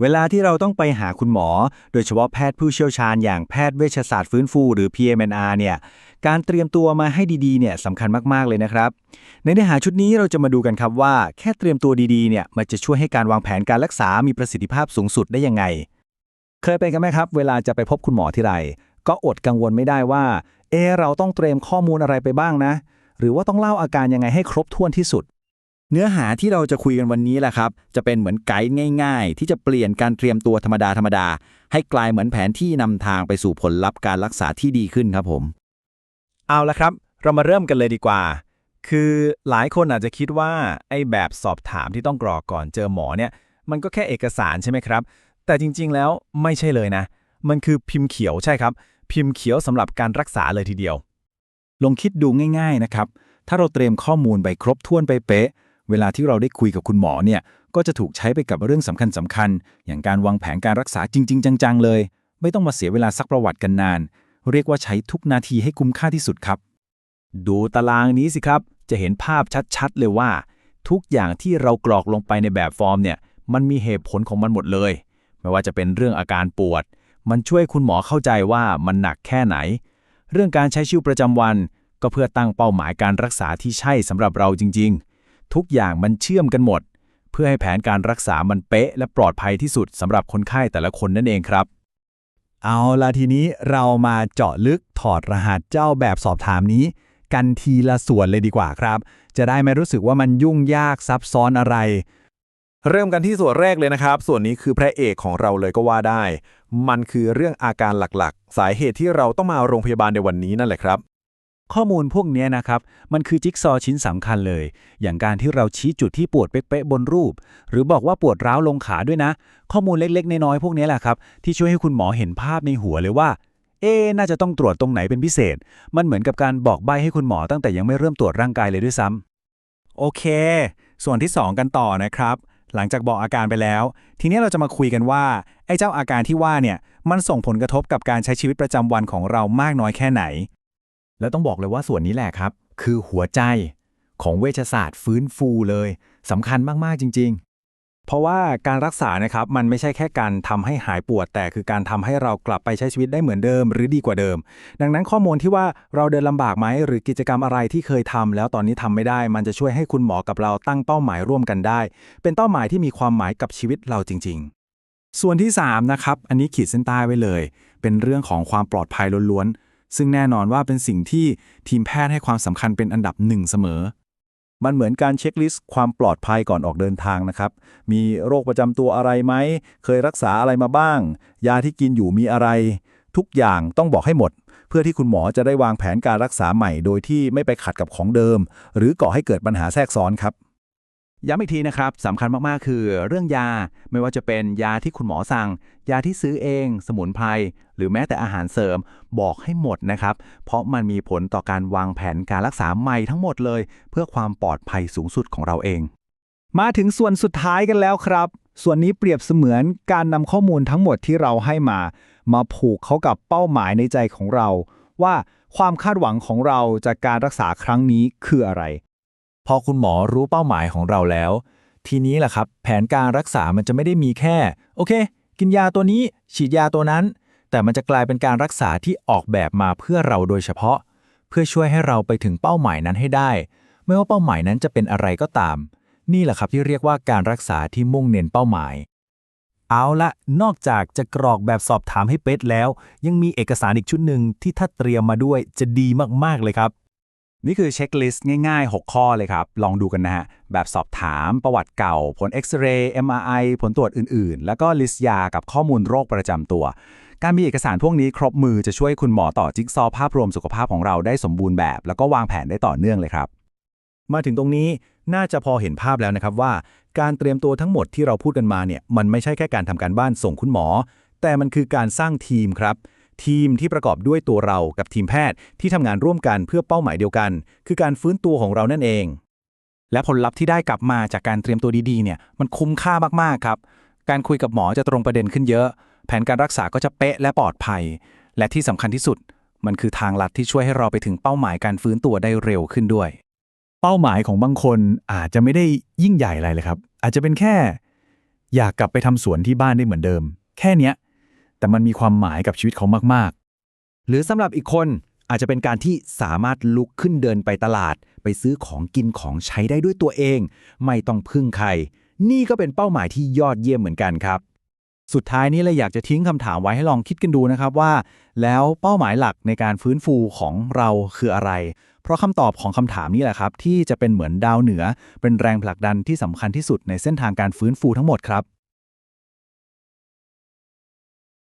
เวลาที่เราต้องไปหาคุณหมอ โดยเฉพาะแพทย์ผู้เชี่ยวชาญอย่างแพทย์เวชศาสตร์ฟื้นฟูหรือ PMNR เนี่ยการเตรียมตัวมาให้ดีๆเนี่ยสำคัญมากๆเลยนะครับ ในเนื้อหาชุดนี้เราจะมาดูกันครับว่า แค่เตรียมตัวดีๆเนี่ยมันจะช่วยให้การวางแผนการรักษา มีประสิทธิภาพสูงสุดได้ยังไง เคยเป็นกันไหมครับ เวลาจะไปพบคุณหมอที่ไรก็อดกังวลไม่ได้ว่า เอเราต้องเตรียมข้อมูลอะไรไปบ้างนะ หรือว่าต้องเล่าอาการยังไงให้ครบถ้วนที่สุด เนื้อหาที่เราจะคุยกันวันนี้แหละครับ จะเป็นเหมือนไกด์ง่าย ๆ ที่จะเปลี่ยนการเตรียมตัวธรรมดาธรรมดาๆให้กลายเหมือนแผนที่นำทางไปสู่ผลลัพธ์การรักษาที่ดีขึ้นครับผม เอาละครับ เรามาเริ่มกันเลยดีกว่า คือหลายคนอาจจะคิดว่าไอ้แบบสอบถามที่ต้องกรอกก่อนเจอหมอเนี่ย มันก็แค่เอกสารใช่ไหมครับ แต่จริง ๆ แล้วไม่ใช่เลยนะ มันคือพิมพ์เขียวใช่ครับ พิมพ์เขียวสำหรับการรักษาเลยทีเดียว ลองคิดดูง่าย ๆนะครับ ถ้าเราเตรียมข้อมูลไปครบถ้วนไปเป๊ะ เวลาที่เราได้คุยกับคุณหมอเนี่ยก็จะถูกใช้ไปกับเรื่องสำคัญสำคัญๆอย่างการวางแผนการรักษาจริง ๆ จัง ๆ เลย ไม่ต้องมาเสียเวลาซักประวัติกันนาน เรียกว่าใช้ทุกนาทีให้คุ้มค่าที่สุดครับ ดูตารางนี้สิครับ จะเห็นภาพชัดๆเลยว่า ทุกอย่างที่เรากรอกลงไปในแบบฟอร์มเนี่ยมันมีเหตุผลของมันหมดเลย ไม่ว่าจะเป็นเรื่องอาการปวด มันช่วยคุณหมอเข้าใจว่ามันหนักแค่ไหน เรื่องการใช้ชีวิตประจำวัน ก็เพื่อตั้งเป้าหมายการรักษาที่ใช่สำหรับเราจริง ๆ ทุกอย่างมันเชื่อมกันหมด เพื่อให้แผนการรักษามันเป๊ะ และปลอดภัยที่สุดสำหรับคนไข้แต่ละคนนั่นเองครับ เอาละทีนี้เรามาเจาะลึกถอดรหัสเจ้าแบบสอบถามนี้ กันทีละส่วนเลยดีกว่าครับ จะได้ไม่รู้สึกว่ามันยุ่งยากซับซ้อนอะไรเริ่มกันที่ส่วนแรกเลยนะครับ ส่วนนี้คือพระเอกของเราเลยก็ว่าได้ มันคือเรื่องอาการหลักๆ สาเหตุที่เราต้องมาโรงพยาบาลในวันนี้นั่นแหละครับ ข้อมูลพวกนี้นะครับ มันคือจิ๊กซอว์ชิ้นสำคัญเลย อย่างการที่เราชี้จุดที่ปวดเป๊ะๆบนรูป หรือบอกว่าปวดร้าวลงขาด้วยนะ ข้อมูลเล็กๆ น้อยๆพวกนี้แหละครับ ที่ช่วยให้คุณหมอเห็นภาพในหัวเลยว่า เอ๊น่าจะต้องตรวจตรงไหนเป็นพิเศษ มันเหมือนกับการบอกใบให้คุณหมอตั้งแต่ยังไม่เริ่มตรวจร่างกายเลยด้วยซ้ำโอเค ส่วนที่ 2 กันต่อนะครับ หลังจากบอกอาการไปแล้ว ทีนี้เราจะมาคุยกันว่าไอ้เจ้าอาการที่ว่าเนี่ยมันส่งผลกระทบกับการใช้ชีวิตประจำวันของเรามากน้อยแค่ไหน แล้วต้องบอกเลยว่าส่วนนี้แหละครับ คือหัวใจของเวชศาสตร์ฟื้นฟูเลยสำคัญมาก ๆ จริง ๆเพราะว่าการรักษานะครับมันไม่ใช่แค่การทำให้หายปวด แต่คือการทำให้เรากลับไปใช้ชีวิตได้เหมือนเดิม หรือดีกว่าเดิม ดังนั้นข้อมูลที่ว่าเราเดินลำบากไหมหรือกิจกรรมอะไรที่เคยทำแล้วตอนนี้ทำไม่ได้ มันจะช่วยให้คุณหมอกับเราตั้งเป้าหมายร่วมกันได้ เป็นเป้าหมายที่มีความหมายกับชีวิตเราจริง ๆ ส่วนที่3นะครับอันนี้ขีดเส้นใต้ไว้เลย เป็นเรื่องของความปลอดภัยล้วนๆ ซึ่งแน่นอนว่าเป็นสิ่งที่ทีมแพทย์ให้ความสำคัญเป็นอันดับหนึ่งเสมอ มันเหมือนการเช็คลิสต์ความปลอดภัยก่อนออกเดินทางนะครับ มีโรคประจำตัวอะไรไหม เคยรักษาอะไรมาบ้าง ยาที่กินอยู่มีอะไร ทุกอย่างต้องบอกให้หมด เพื่อที่คุณหมอจะได้วางแผนการรักษาใหม่ โดยที่ไม่ไปขัดกับของเดิม หรือก่อให้เกิดปัญหาแทรกซ้อนครับ ย้ำอีกทีนะครับสำคัญมากๆ คือเรื่องยาไม่ว่าจะเป็นยาที่คุณหมอสั่ง ยาที่ซื้อเอง สมุนไพรหรือแม้แต่อาหารเสริมบอกให้หมดนะครับ เพราะมันมีผลต่อการวางแผนการรักษาใหม่ทั้งหมดเลย เพื่อความปลอดภัยสูงสุดของเราเอง มาถึงส่วนสุดท้ายกันแล้วครับ ส่วนนี้เปรียบเสมือนการนำข้อมูลทั้งหมดที่เราให้มา มาผูกเข้ากับเป้าหมายในใจของเรา ว่าความคาดหวังของเราจากการรักษาครั้งนี้คืออะไร พอคุณหมอรู้เป้าหมายของเราแล้ว ทีนี้แหละครับ แผนการรักษามันจะไม่ได้มีแค่ โอเค กินยาตัวนี้ ฉีดยาตัวนั้น แต่มันจะกลายเป็นการรักษาที่ออกแบบมาเพื่อเราโดยเฉพาะ เพื่อช่วยให้เราไปถึงเป้าหมายนั้นให้ได้ ไม่ว่าเป้าหมายนั้นจะเป็นอะไรก็ตาม นี่แหละครับที่เรียกว่าการรักษาที่มุ่งเน้นเป้าหมายเอาละนอกจากจะกรอกแบบสอบถามให้เป๊ะแล้ว ยังมีเอกสารอีกชุดหนึ่งที่ถ้าเตรียมมาด้วยจะดีมาก ๆ เลยครับ นี่คือเช็คลิสต์ง่ายๆ 6 ข้อเลยครับ ลองดูกันนะฮะ แบบสอบถามประวัติเก่า ผลเอ็กซเรย์ MRI ผลตรวจอื่นๆ แล้วก็ลิสต์ยากับข้อมูลโรคประจำตัว การมีเอกสารพวกนี้ครบมือจะช่วยคุณหมอต่อจิ๊กซอว์ภาพรวมสุขภาพของเราได้สมบูรณ์แบบ แล้วก็วางแผนได้ต่อเนื่องเลยครับ มาถึงตรงนี้น่าจะพอเห็นภาพแล้วนะครับว่า การเตรียมตัวทั้งหมดที่เราพูดกันมาเนี่ยมันไม่ใช่แค่การทำการบ้านส่งคุณหมอ แต่มันคือการสร้างทีมครับ ทีมที่ประกอบด้วยตัวเรากับทีมแพทย์ที่ทำงานร่วมกันเพื่อเป้าหมายเดียวกัน คือการฟื้นตัวของเรานั่นเอง และผลลัพธ์ที่ได้กลับมาจากการเตรียมตัวดีๆเนี่ยมันคุ้มค่ามากๆครับ การคุยกับหมอจะตรงประเด็นขึ้นเยอะ แผนการรักษาก็จะเป๊ะและปลอดภัย และที่สำคัญที่สุด มันคือทางลัดที่ช่วยให้เราไปถึงเป้าหมายการฟื้นตัวได้เร็วขึ้นด้วย เป้าหมายของบางคนอาจจะไม่ได้ยิ่งใหญ่อะไรเลยครับ อาจจะเป็นแค่ อยากกลับไปทำสวนที่บ้านได้เหมือนเดิม แค่เนี้ย แต่มันมีความหมายกับชีวิตเขามากหรือสำหรับอีกคนอาจจะเป็นการที่สามารถลุกขึ้นเดินไปตลาด ไปซื้อของกินของใช้ได้ด้วยตัวเอง ไม่ต้องพึ่งใคร นี่ก็เป็นเป้าหมายที่ยอดเยี่ยมเหมือนกันครับ สุดท้ายนี้เลยอยากจะทิ้งคำถามไว้ให้ลองคิดกันดูนะครับว่า แล้วเป้าหมายหลักในการฟื้นฟูของเราคืออะไร เพราะคำตอบของคำถามนี้แหละครับ ที่จะเป็นเหมือนดาวเหนือ เป็นแรงผลักดันที่สำคัญที่สุดในเส้นทางการฟื้นฟูทั้งหมดครับ